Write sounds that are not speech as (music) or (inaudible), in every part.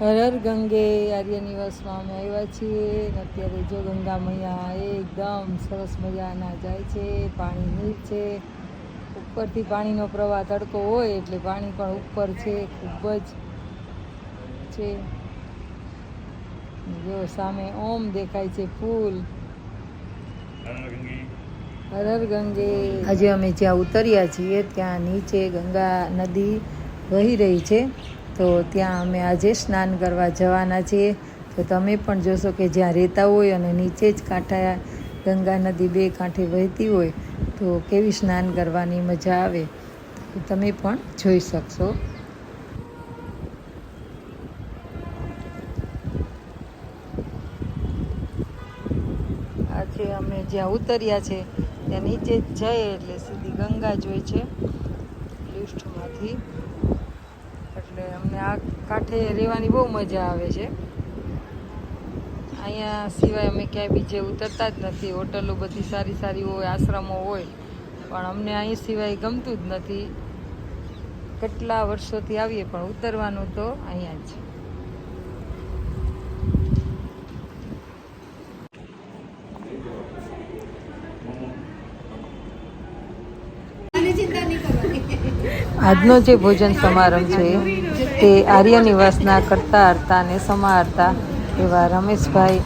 હર હર ગંગે આર્ય નિવાસમાં અમે આવ્યા છીએ અત્યારે જો ગંગા મૈયા એકદમ સરસ મજાના જાય છે પાણી નીર છે. ઉપરથી પાણીનો પ્રવાહ તડકો હોય એટલે પાણી પણ ઉપર છે ખૂબ જ છે. જો સામે ઓમ દેખાય છે ફૂલ. હર હર ગંગે. આજે અમે જ્યાં ઉતર્યા છીએ ત્યાં નીચે ગંગા નદી વહી રહી છે. તો ત્યાં અમે આજે સ્નાન કરવા જવાના છીએ. તો તમે પણ જોશો કે જ્યાં રહેતા હોય અને નીચે જ કાંઠા, ગંગા નદી બે કાંઠે વહેતી હોય, તો કેવી સ્નાન કરવાની મજા આવે? તમે પણ જોઈ શકશો. આજે અમે જ્યાં ઉતર્યા છે, ત્યાં નીચે જઈએ એટલે સીધી ગંગા જોઈ છે. લિફ્ટમાંથી. આ કાંઠે રહેવાની બહુ મજા આવે છે. અહીંયા સિવાય અમે ક્યાંય બીજે ઉતરતા જ નથી. હોટલો બધી સારી સારી હોય આશ્રમો હોય પણ અમને અહીં સિવાય ગમતું જ નથી. કેટલા વર્ષોથી આવીએ પણ ઉતરવાનું તો અહીંયા જ આજનો જે ભોજન સમારંભ છે તે આર્ય નિવાસના કરતા હરતા અને સમારતા એવા રમેશભાઈ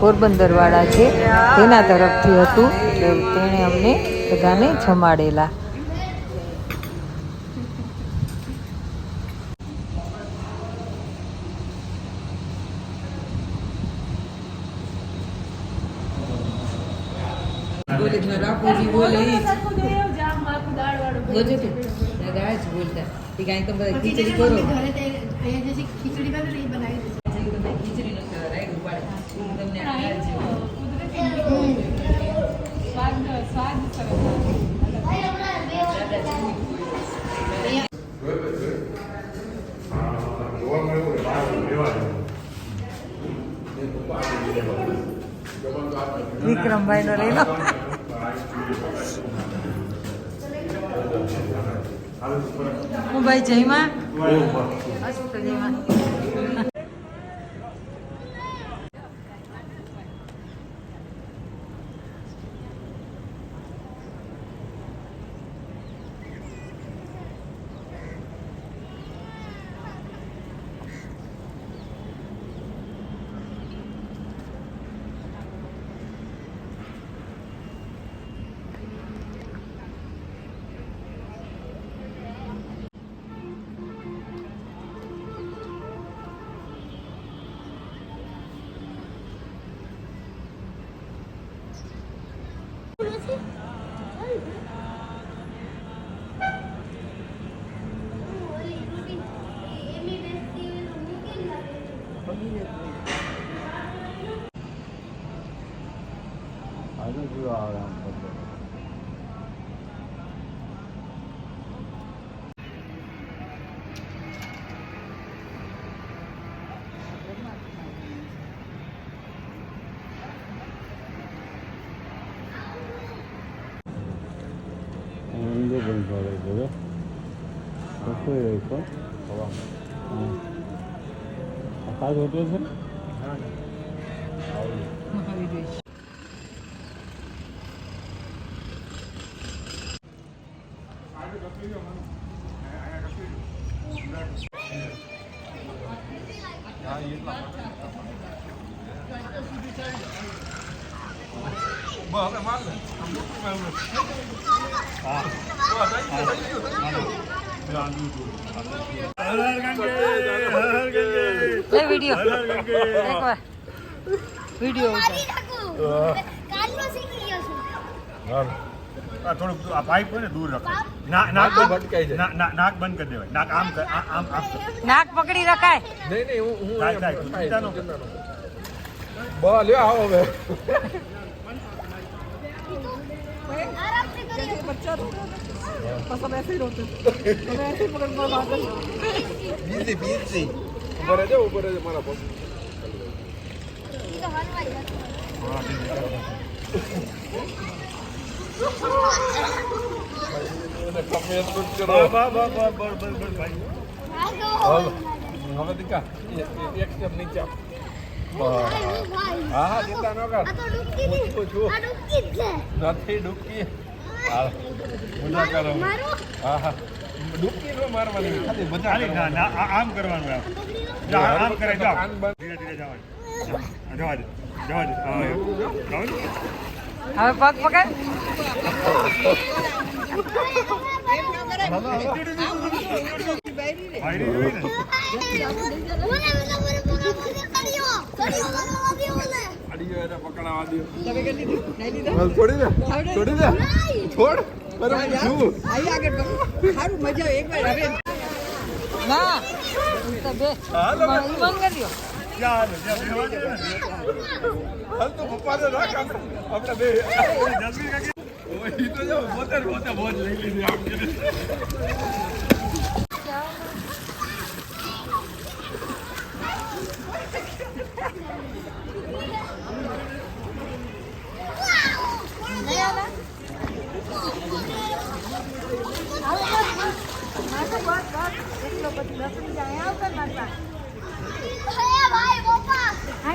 પોરબંદરવાળા છે. તેના તરફથી હતું તેણે અમને બધાને જમાડેલા. બોલે બોલે. ઈ તું દાદા જ બોલતા. એ કાંઈ તો બધા ખીચડી કરો. ખીચડી બનાવી બનાવી તમે ખીચડી નો રાયડું પાડે ઈ તમને. વિક્રમભાઈ નો લઈ લો ભાઈ જયમાં. 줄 알았는데. 이거 뭔 말이야, 이거요? 몇 호예요, 이거? 봐봐. 아, 아, 아 따로 뜯어? વિડિયો. વિડિયો કાલનો શીખી ગયો છું. થોડુંક આ પાઇપ હોય ને દૂર રખાય. ના નાક બંધ ના- ના- નાક બંધ કરી દેવાય. નાક આમ આમ આમ નાક પકડી રખાય. નહીં નહીં હું હું થાય, થાય. ચિંતા ન કર. લ્યો આવો હવે. બીજી બીજી. ઉપર રહેજો ઉપર રહેજો મારા હા, નથી ડૂબકી મજા કરો હા હા મારવાની આમ કરવાનું કરે જાઓ જવા જવા જવા. હવે પગ પકડ. ને. છોડી દે છોડી દે છોડ બરાબર શું ના તો બે હાલો બે. ઈ બંધ કરી દો જા, જા, બેહવા દે ને. હાલ તો પપ્પાને રાખ આપણે આપણે બે જલ્દી કાકી. ઓય, ઈ તો જો પોતે ને પોતે મોજ લઈ લીધી આમ કરીને. હે ભાઈ પપ્પા હા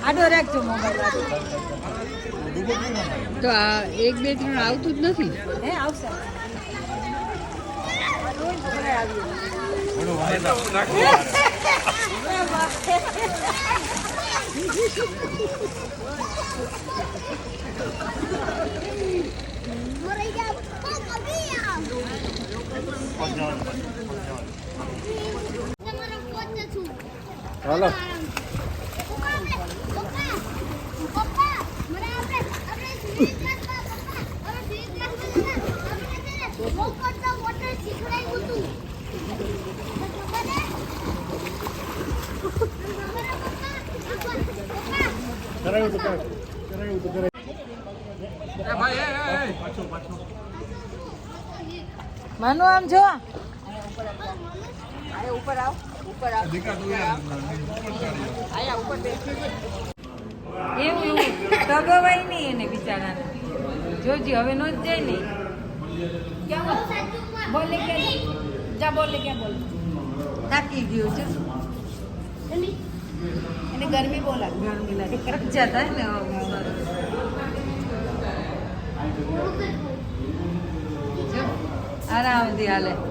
આડો રાખજો મોબાઈલ તો આ એક બે ત્રણ આવતું જ નથી? હે આવશે. (laughs) Hello. કરાયું આમ જો દીકા તું યાર એવું એવું. તગવાય નહીં એને બિચારાને. જોજી, હવે નો જ જાય ને. બહુ બોલે કે જા, બોલે કે બોલ? થાકી ગયું છે. એને ગરમી બહુ લાગે. ગરમી લાગે. જતા ને સરસ. જો આરામથી હાલે.